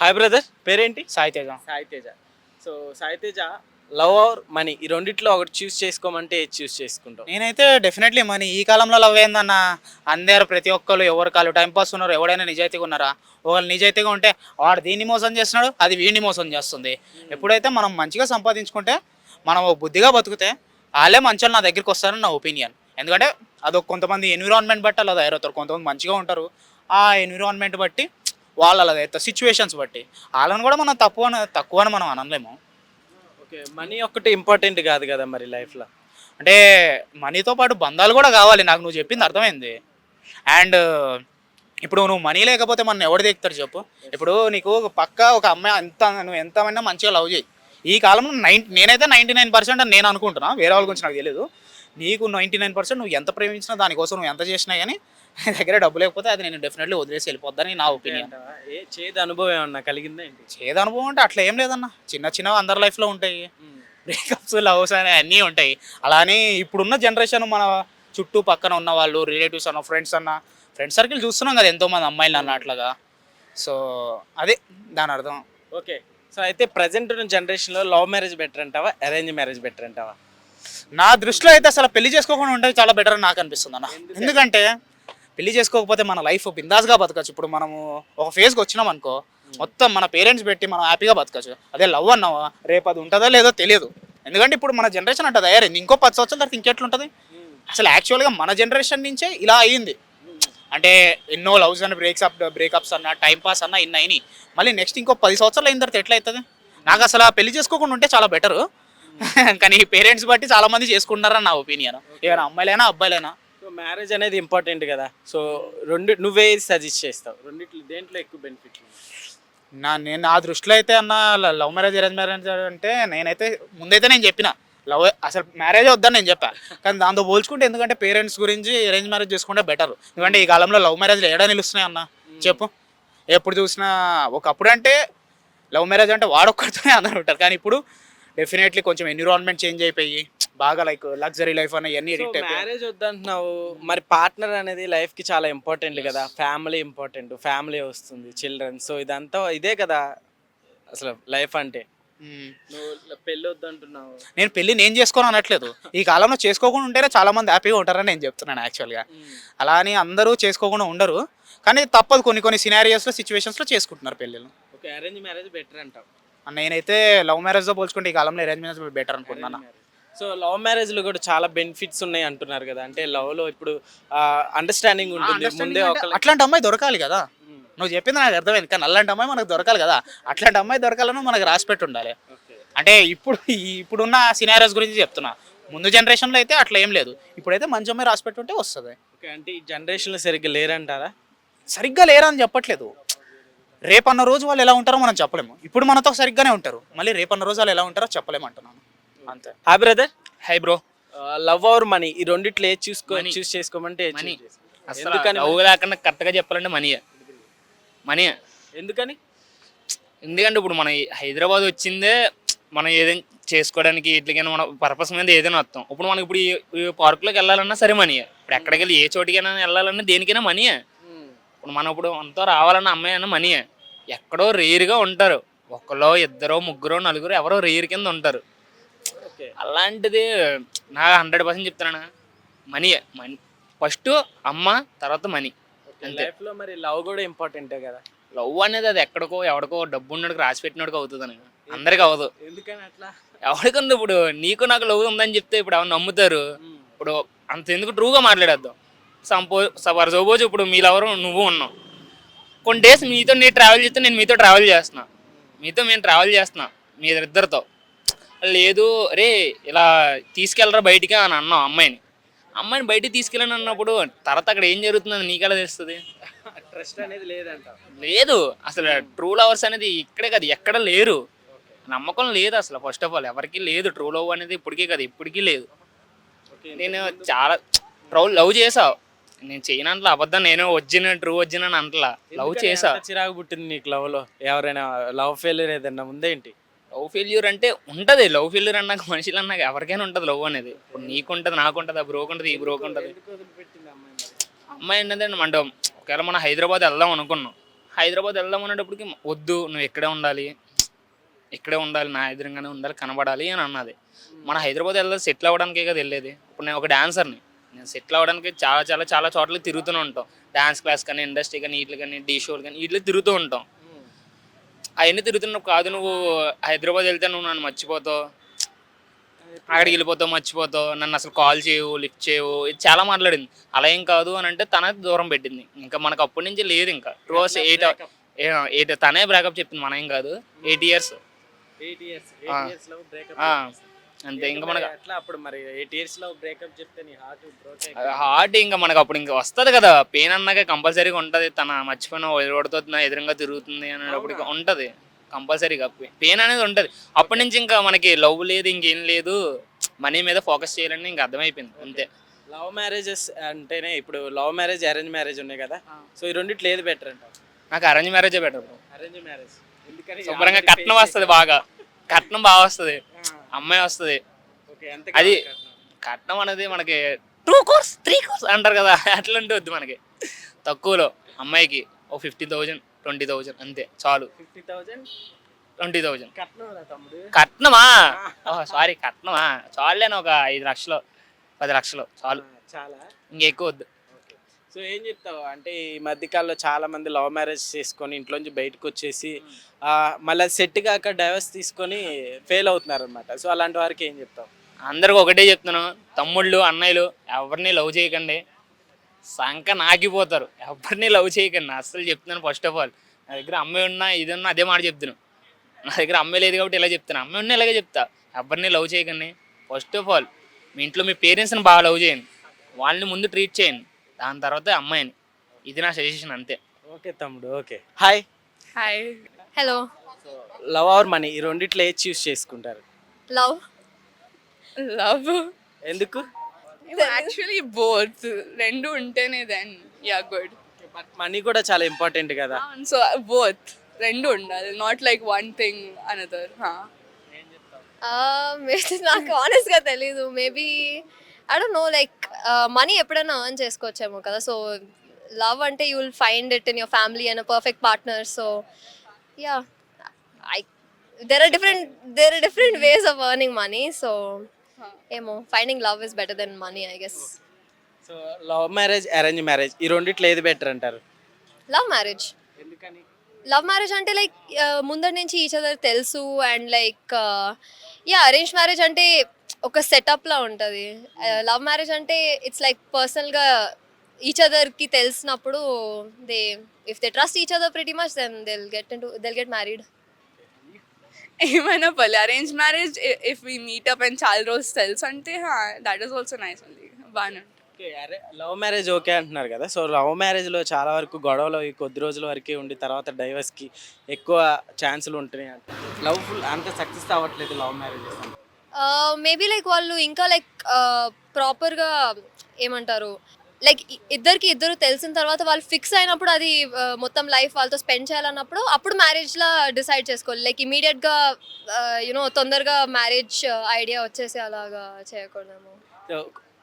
Hi brother పేరేంటి? Sai Teja Sai Teja so Sai Teja love or money ఈ రెండిట్లో ఒకటి చూస్ చేసుకోమంటే చూస్ చేసుకుంటావు? నేనైతే డెఫినెట్లీ మరి ఈ కాలంలో లవ్ ఏందన్న? అందరు ప్రతి ఒక్కరు ఎవరు కాళ్ళు టైం పాస్ ఉన్నారు ఎవడైనా నిజాయితీగా ఉన్నారా? ఒకళ్ళు నిజాయితీగా ఉంటే వాడు దీన్ని మోసం చేస్తున్నాడు అది వీడిని మోసం చేస్తుంది. ఎప్పుడైతే మనం మంచిగా సంపాదించుకుంటే మనం బుద్ధిగా బతికితే వాళ్ళే మంచోళ్ళు నా దగ్గరికి వస్తారని నా ఒపీనియన్ ఎందుకంటే అదొక కొంతమంది ఎన్విరాన్మెంట్ బట్టి అలా తయారవుతారు. కొంతమంది మంచిగా ఉంటారు. ఆ ఎన్విరాన్మెంట్ బట్టి వాళ్ళు సిచ్యువేషన్స్ బట్టి. వాళ్ళని కూడా మనం తక్కువ తక్కువ అని మనం అనలేము. ఓకే మనీ ఒక్కటి ఇంపార్టెంట్ కాదు కదా మరి లైఫ్లో? అంటే మనీతో పాటు బంధాలు కూడా కావాలి నాకు నువ్వు చెప్పింది అర్థమైంది. అండ్ ఇప్పుడు నువ్వు మనీ లేకపోతే మన ఎవడు దిగుతాడు చెప్పు? ఇప్పుడు నీకు పక్క ఒక అమ్మాయి ఎంత నువ్వు ఎంతమైనా మంచిగా లవ్ చేయి. ఈ కాలంలో నైన్ నేనైతే నైంటీ నైన్ పర్సెంట్ అని నేను అనుకుంటున్నా వేరే వాళ్ళ గురించి నాకు తెలియదు నీకు నైంటీ నైన్ పర్సెంట్ నువ్వు ఎంత ప్రేమించినా దానికోసం నువ్వు ఎంత చేసినా కానీ దగ్గర డబ్బు లేకపోతే అది నేను డెఫినెట్లీ వదిలేసి వెళ్ళిపోద్దని నా ఒపీనియన్ ఏ చేదు అనుభవం ఏమన్నా కలిగిందా ఏంటి? చేదు అనుభవం అంటే అట్లా ఏం లేదన్న. చిన్న చిన్నవి అందరి లైఫ్లో ఉంటాయి. బ్రేకప్స్ లవ్స్ అని అన్నీ ఉంటాయి. అలానే ఇప్పుడున్న జనరేషన్ మన చుట్టూ పక్కన ఉన్న వాళ్ళు రిలేటివ్స్ అన్న ఫ్రెండ్స్ అన్న ఫ్రెండ్ సర్కిల్ చూస్తున్నాం కదా ఎంతోమంది అమ్మాయిలు అన్న అట్లాగా. సో అదే దాని అర్థం. ఓకే. సో అయితే ప్రజెంట్ ఉన్న జనరేషన్లో లవ్ మ్యారేజ్ బెటర్ అంటావా? అరేంజ్ మ్యారేజ్ బెటర్ అంటావా? నా దృష్టిలో అయితే అసలు పెళ్ళి చేసుకోకుండా ఉంటే చాలా బెటర్ అని నాకు అనిపిస్తుంది అన్న ఎందుకంటే పెళ్ళి చేసుకోకపోతే మన లైఫ్ బిందాస్గా బతకచ్చు. ఇప్పుడు మనము ఒక ఫేజ్కి వచ్చినాం అనుకో మొత్తం మన పేరెంట్స్ పెట్టి మనం హ్యాపీగా బతకచ్చు. అదే లవ్ అన్నావా? రేపు అది ఉంటుందో లేదో తెలియదు. ఎందుకంటే ఇప్పుడు మన జనరేషన్ అంటే తయారైంది. ఇంకో పది సంవత్సరాల తర్వాత ఇంకెట్లుంటుంది? అసలు యాక్చువల్గా మన జనరేషన్ నుంచే ఇలా అయ్యింది అంటే ఎన్నో లవ్స్ అని బ్రేక్స్ అప్ బ్రేకప్స్ అన్న టైం పాస్ అన్న ఇన్ని అయినాయి. మళ్ళీ నెక్స్ట్ ఇంకో పది సంవత్సరాలు అయిన తర్వాత ఎట్లా అవుతుంది నాకు అసలు ఆ పెళ్ళి చేసుకోకుండా ఉంటే చాలా బెటర్ కానీ పేరెంట్స్ బట్టి చాలా మంది నా ఒపీనియన్ ఏమైనా అమ్మాయిలైనా అబ్బాయిలైనా మ్యారేజ్ అనేది ఇంపార్టెంట్ కదా. సో రెండు నువ్వే సజెస్ట్ చేస్తావు. రెండిట్లో దేంట్లో ఎక్కువ బెనిఫిట్ నా నేను నా దృష్టిలో అయితే అన్న లవ్ మ్యారేజ్ అరేంజ్ మ్యారేజ్ అంటే నేనైతే ముందైతే నేను చెప్పిన. లవ్ అసలు మ్యారేజ్ వద్దని నేను చెప్పా. కానీ దాంతో పోల్చుకుంటే ఎందుకంటే పేరెంట్స్ గురించి అరేంజ్ మ్యారేజ్ చేసుకుంటే బెటర్. ఎందుకంటే ఈ కాలంలో లవ్ మ్యారేజ్లు ఏడా నిలుస్తున్నాయి అన్న? చెప్పు. ఎప్పుడు చూసినా ఒకప్పుడు అంటే లవ్ మ్యారేజ్ అంటే వాడొక్కడితోనే అందరూ ఉంటారు కానీ ఇప్పుడు డెఫినెట్లీ కొంచెం ఎన్విరాన్మెంట్ చేంజ్ అయిపోయి బాగా లైక్ లగ్జరీ లైఫ్ అని ఇవన్నీ ఎడిక్ట్ మ్యారేజ్ వద్దంటున్నావు. మరి పార్ట్నర్ అనేది లైఫ్కి చాలా ఇంపార్టెంట్ కదా. ఫ్యామిలీ ఇంపార్టెంట్ ఫ్యామిలీ వస్తుంది చిల్డ్రన్ సో ఇదంతా ఇదే కదా అసలు లైఫ్ అంటే. నువ్వు పెళ్ళి వద్దంటున్నావు. నేను పెళ్ళి నేను చేసుకోను అనట్లేదు. ఈ కాలంలో చేసుకోకుండా ఉంటేనే చాలా మంది హ్యాపీగా ఉంటారని నేను చెప్తున్నాను యాక్చువల్గా అలా అని అందరూ చేసుకోకుండా ఉండరు. కానీ తప్పదు కొన్ని కొన్ని సినారియోస్లో సిచ్యువేషన్స్లో చేసుకుంటున్నారు పెళ్ళిళ్ళు. ఓకే అరేంజ్ మ్యారేజ్ బెటర్ అంటావు. నేనైతే లవ్ మ్యారేజ్తో పోల్చుకుంటే ఈ కాలంలో అరేంజ్ మ్యారేజ్ బెటర్ అనుకుంటున్నాను? సో లవ్ మ్యారేజ్లో కూడా చాలా బెనిఫిట్స్ ఉన్నాయి అంటున్నారు కదా. అంటే love లో ఇప్పుడు అండర్స్టాండింగ్ ఉంటుంది. ముందే ఒక అట్లాంటి అమ్మాయి దొరకాలి కదా. నువ్వు చెప్పింది నాకు అర్థమైంది. కానీ అలాంటి అమ్మాయి మనకు దొరకాలి కదా. అట్లాంటి అమ్మాయి దొరకాలని మనకు రాసి పెట్టి ఉండాలి అంటే ఇప్పుడు ఇప్పుడున్న సినారియోస్ గురించి చెప్తున్నా. ముందు జనరేషన్లో అయితే అట్లా ఏం లేదు. ఇప్పుడైతే మంచి అమ్మాయి రాసి పెట్టి ఉంటే వస్తుంది అంటే ఈ జనరేషన్లో సరిగ్గా లేరంటారా? సరిగ్గా లేరని చెప్పట్లేదు. రేపన్న రోజు వాళ్ళు ఎలా ఉంటారో మనం చెప్పలేము. ఇప్పుడు మనతో సరిగ్గానే ఉంటారు. మళ్ళీ రేపన్న రోజు వాళ్ళు ఎలా ఉంటారో చెప్పలేము అంటున్నాను. అంతే. Hi brother hi bro love or money ఈ రెండిట్లో ఏది చూసుకో చూస్ చేసుకోమంటే చేసుకో. అసలు ఎందుకని లవ్ లేకుండా కరెక్ట్గా చెప్పాలంటే మనీ మనీ ఎందుకని? ఎందుకంటే ఇప్పుడు మన ఈ హైదరాబాద్ వచ్చిందే మనం ఏదైనా చేసుకోవడానికి ఇట్లకైనా మన పర్పస్ మీద ఏదైనా వస్తాం. ఇప్పుడు మనకి ఇప్పుడు ఈ- పార్కులోకి వెళ్ళాలన్నా సరే మనీ ఇప్పుడు ఎక్కడికి వెళ్ళి ఏ చోటికైనా వెళ్ళాలన్నా దేనికైనా మనీ ఇప్పుడు మనం ఇప్పుడు అంతా రావాలన్న అమ్మాయి అన్న మనీ ఎక్కడో రేరుగా ఉంటారు. ఒకళ్ళో ఇద్దరో ముగ్గురో నలుగురు ఎవరో రేరు కింద ఉంటారు. అలాంటిది నా హండ్రెడ్ పర్సెంట్ చెప్తున్నాను? Money money. ఫస్ట్ అమ్మ తర్వాత మనీ. మరి లవ్ కూడా ఇంపార్టెంటే కదా. లవ్ అనేది అది ఎక్కడికో ఎవడికో డబ్బు ఉన్నోడికి రాసి పెట్టినోడికి అవుతుంది అని అందరికి అవ్వదు. ఎందుకని అట్లా? ఇప్పుడు? నీకు నాకు లవ్ ఉందని చెప్తే ఇప్పుడు ఎవరు నమ్ముతారు? ఇప్పుడు అంత ఎందుకు ట్రూగా మాట్లాడేద్దాం. సంపో ఫర్ సపోజ్ ఇప్పుడు మీరెవరు నువ్వు ఉన్నావు. కొన్ని డేస్ మీతో నేను ట్రావెల్ చేస్తే నేను మీతో ట్రావెల్ చేస్తున్నా. మీతో మేము ట్రావెల్ చేస్తున్నా మీ ఇద్దరితో. లేదు రే ఇలా తీసుకెళ్ళరా బయటికి అని అన్నాం అమ్మాయిని. అమ్మాయిని బయటికి తీసుకెళ్ళని అన్నప్పుడు తర్వాత అక్కడ ఏం జరుగుతుందని నీకెలా తెలుస్తుంది? ట్రస్ట్ అనేది లేదంట. లేదు అసలు ట్రూ లవర్స్ అనేది ఇక్కడే కదా ఎక్కడ లేరు. నమ్మకం లేదు అసలు ఫస్ట్ ఆఫ్ ఆల్ ఎవరికి లేదు. ట్రూ లవ్ అనేది ఇప్పటికీ కదా ఇప్పటికీ లేదు. నేను చాలా ట్రూ లవ్ చేసావు నేను చేయనంతలో అబద్ధం నేను వచ్చిన ట్రూ వచ్చిన అంటలా లవ్ చేసా చిరాకు పుట్టింది నీకు లవ్లో ఎవరైనా లవ్ ఫెయిల్యూర్ ఏదన్నా ఉందేంటి? లవ్ ఫెయిల్యూర్ అంటే ఉంటది. లవ్ ఫెయిల్యూర్ అన్నాక మనుషులు అన్నాక ఎవరికైనా ఉంటది లవ్ అనేది. ఇప్పుడు నీకు ఉంటది నాకు ఉంటది ఆ బ్రోక్ ఉంటది ఈ బ్రోక్ ఉంటది అమ్మాయి ఏంటంటే మనం ఒకవేళ మనం హైదరాబాద్ వెళ్దాం అనుకున్నాం. హైదరాబాద్ వెళ్దాం అనేటప్పటికి వద్దు నువ్వు ఇక్కడే ఉండాలి. ఇక్కడే ఉండాలి నా ఎదురుగానే ఉండాలి కనబడాలి అని అన్నది. మన హైదరాబాద్ వెళ్ళాలి సెటిల్ అవ్వడానికే కదా వెళ్ళేది. ఇప్పుడు నేను ఒక డాన్సర్ని నేను సెటిల్ అవ్వడానికి చాలా చాలా చాలా చోట్ల తిరుగుతూనే ఉంటాం. డాన్స్ క్లాస్ కానీ ఇండస్ట్రీ కానీ వీటికి కానీ డీ షోలు కానీ వీటిలో తిరుగుతూ ఉంటాం. అవన్నీ తిరుగుతున్నప్పుడు కాదు నువ్వు. హైదరాబాద్ వెళ్తే నువ్వు నన్ను మర్చిపోతావు. అక్కడికి వెళ్ళిపోతావు మర్చిపోతావు. నన్ను అసలు కాల్ చేయవు లిఫ్ట్ చేయవు. ఇది చాలా మాట్లాడింది. అలా ఏం కాదు అని అంటే తనే దూరం పెట్టింది. ఇంకా మనకు అప్పటి నుంచి లేదు ఇంకా. రోజు ఎయిట్ ఎయిట్ తనే బ్రేకప్ చెప్పింది. మనం ఏం కాదు ఎయిట్ ఇయర్స్ అంతే ఇంకా మనకు ఎట్లా అప్పుడు మరి ఎయిట్ ఇయర్స్లో బ్రేకప్ చెప్తే నీ హార్ట్ బ్రోక్ హార్ట్ ఇంకా మనకు అప్పుడు ఇంకా వస్తుంది కదా. పెయిన్ అన్నాక కంపల్సరీగా ఉంటుంది. తన మర్చిపోయిన నా ఎదురుగా తిరుగుతుంది అనేటప్పుడు ఉంటుంది. కంపల్సరీగా పెయిన్ అనేది ఉంటుంది. అప్పటి నుంచి ఇంకా మనకి లవ్ లేదు ఇంకేం లేదు. మనీ మీద ఫోకస్ చేయాలని ఇంకా అర్థమైపోయింది. అంతే. లవ్ మ్యారేజెస్ అంటేనే ఇప్పుడు లవ్ మ్యారేజ్ అరేంజ్ మ్యారేజ్ ఉన్నాయి కదా. సో ఈ రెండిట్లో ఏది బెటర్ అంటావు? నాకు అరేంజ్ మ్యారేజే బెటర్ అరేంజ్ మ్యారేజ్ శుభ్రంగా కట్నం వస్తుంది బాగా. కట్నం బాగా వస్తుంది. అమ్మాయి వస్తుంది. అది కట్నం? అనేది మనకి టూ కోర్స్ త్రీ కోర్స్ అంటారు కదా అట్లాంటి వద్దు మనకి. తక్కువలో అమ్మాయికి ఓ ఫిఫ్టీ థౌజండ్ ట్వంటీ థౌజండ్ అంతే చాలు. Fifty thousand? Twenty thousand. కట్నమా sorry కట్నమా? చాలులేను ఒక ఐదు లక్షలు పది లక్షలు చాలు. చాలా. ఇంకెక్కువ వద్దు. సో ఏం చెప్తావు? అంటే ఈ మధ్యకాలంలో చాలా మంది లవ్ మ్యారేజ్ చేసుకొని ఇంట్లోంచి బయటకు వచ్చేసి మళ్ళీ సెట్ కాక డైవర్స్ తీసుకొని ఫెయిల్ అవుతున్నారు అనమాట సో అలాంటి వారికి ఏం చెప్తావు? అందరికి ఒకటే చెప్తున్నాను తమ్ముళ్ళు అన్నయ్యలు ఎవరిని లవ్ చేయకండి. సంక నాకిపోతారు ఎవరిని లవ్ చేయకండి. అస్సలు చెప్తున్నాను ఫస్ట్ ఆఫ్ ఆల్ నా దగ్గర అమ్మాయి ఉన్నా ఇది ఉన్నా అదే మాట చెప్తున్నాను నా దగ్గర అమ్మాయి లేదు కాబట్టి ఇలా చెప్తాను అమ్మాయి ఉన్నా ఇలాగే చెప్తా. ఎవరిని లవ్ చేయకండి. ఫస్ట్ ఆఫ్ ఆల్ మీ ఇంట్లో మీ పేరెంట్స్ని బాగా లవ్ చేయండి. వాళ్ళని ముందు ట్రీట్ చేయండి. దాని తర్వాత అమ్మాయిని. ఇది నా సజెషన్ అంతే. ఓకే తమ్ముడు okay. Hi hi hello love or money ఈ రెండిట్లో ఏది చూస్ చేసుకుంటారు? లవ్ లవ్ ఎందుకు? యాక్చువల్లీ బోత్ రెండు ఉంటేనే then yeah good but money కూడా చాలా ఇంపార్టెంట్ కదా. సో బోత్ రెండు ఉండాలి not like one thing another నాకు ఆనెస్ట్గా తెలీదు. Maybe I don't know like money ఎప్పుడైనా ఎర్న్ చేసుకోవచ్చేమో కదా. సో లవ్ అంటే you will find it in your family and perfect partner so yeah I there are different there are different ways of earning money so ఏమో finding love is better then money I guess so love marriage arrange marriage ఈ రెండిట్లో ఏది better అంటారు? Love marriage ఎందుకని? Love marriage అంటే like ముందర నుంచి each other తెలుసు and like yeah arrange marriage అంటే ఒక సెటప్లా ఉంటుంది. లవ్ మ్యారేజ్ అంటే ఇట్స్ లైక్ పర్సనల్గా ఈచ్ అదర్కి తెలిసినప్పుడు they if they trust each other pretty much then they'll get into they'll get married ఏమైనా పర్లే arrange marriage if we meet up and చాలా రోజు తెలుసు అంటే దట్ ఈస్ ఆల్సో నైస్ అండి బాగానే ఉంటుంది. లవ్ మ్యారేజ్ ఓకే అంటున్నారు కదా. సో లవ్ మ్యారేజ్లో చాలా వరకు గొడవలు ఈ కొద్ది రోజుల వరకే ఉండి తర్వాత డైవర్స్కి ఎక్కువ ఛాన్సులు ఉంటున్నాయి అంట లవ్ ఫుల్ అంత సక్సెస్ అవ్వట్లేదు లవ్ మ్యారేజెస్ మేబీ లైక్ వాళ్ళు ఇంకా లైక్ ప్రాపర్గా ఏమంటారు లైక్ ఇద్దరికి ఇద్దరు తెలిసిన తర్వాత వాళ్ళు ఫిక్స్ అయినప్పుడు అది మొత్తం లైఫ్ వాళ్ళతో స్పెండ్ చేయాలన్నప్పుడు అప్పుడు మ్యారేజ్లో డిసైడ్ చేసుకోవాలి. లైక్ ఇమీడియట్గా యునో తొందరగా మ్యారేజ్ ఐడియా వచ్చేసి అలాగా చేయకూడదేమో.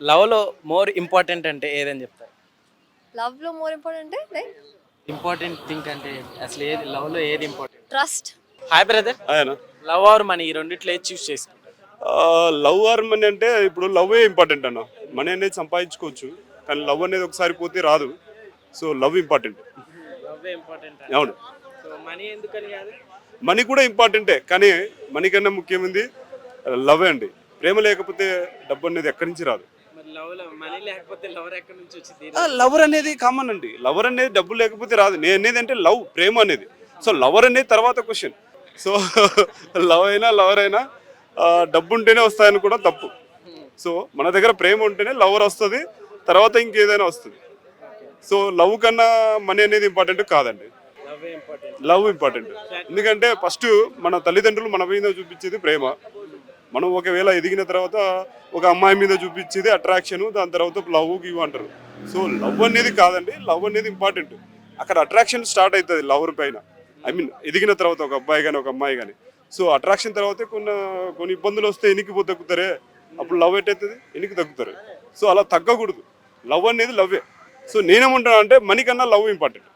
లవ్లో మోర్ ఇంపార్టెంట్ అంటే ఏదని చెప్తారు? లవ్లో more important like important think అంటే అసలు ఏది లవ్లో ఏది important trust hi brother love or money ఈ రెండిట్లో చూస్ చేసుకుంటారు లవ్ ఆర్ మనీ అంటే ఇప్పుడు లవ్ ఇంపార్టెంట్ అన్న? మనీ అనేది సంపాదించుకోవచ్చు కానీ లవ్ అనేది ఒకసారి పోతే రాదు. So love important. అవును. మనీ కూడా ఇంపార్టెంటే కానీ మనీ కన్నా ముఖ్యమైనది లవ్ అండి. ప్రేమ లేకపోతే డబ్బు అనేది ఎక్కడి నుంచి రాదు? లవర్ అనేది కామన్ అండి. లవర్ అనేది డబ్బు లేకపోతే రాదు. నేను అనేది అంటే లవ్ ప్రేమ అనేది. సో లవర్ అనేది తర్వాత క్వశ్చన్. సో లవ్ అయినా లవర్ అయినా డబ్బు ఉంటేనే వస్తాయని కూడా తప్పు. సో మన దగ్గర ప్రేమ ఉంటేనే లవర్ వస్తుంది తర్వాత ఇంకేదైనా వస్తుంది. సో లవ్ కన్నా మనీ అనేది ఇంపార్టెంట్ కాదండి. Love important. ఎందుకంటే ఫస్ట్ మన తల్లిదండ్రులు మన మీద చూపించేది ప్రేమ. మనం ఒకవేళ ఎదిగిన తర్వాత ఒక అమ్మాయి మీద చూపించేది అట్రాక్షన్ దాని తర్వాత లవ్ గివ్ అంటారు. సో లవ్ అనేది కాదండి లవ్ అనేది ఇంపార్టెంట్. అక్కడ అట్రాక్షన్ స్టార్ట్ అవుతుంది లవర్ పైన. ఐ మీన్ ఎదిగిన తర్వాత ఒక అబ్బాయి కానీ ఒక అమ్మాయి కానీ సో అట్రాక్షన్ తర్వాత కొన్ని కొన్ని ఇబ్బందులు వస్తే ఎనికి తగ్గుతారే? అప్పుడు లవ్ ఎట్టయితుంది ఎనికి తగ్గుతారు. సో అలా తగ్గకూడదు. లవ్ అనేది లవ్వే. సో నేనేమంటున్నా అంటే మనీ కన్నా లవ్ ఇంపార్టెంట్.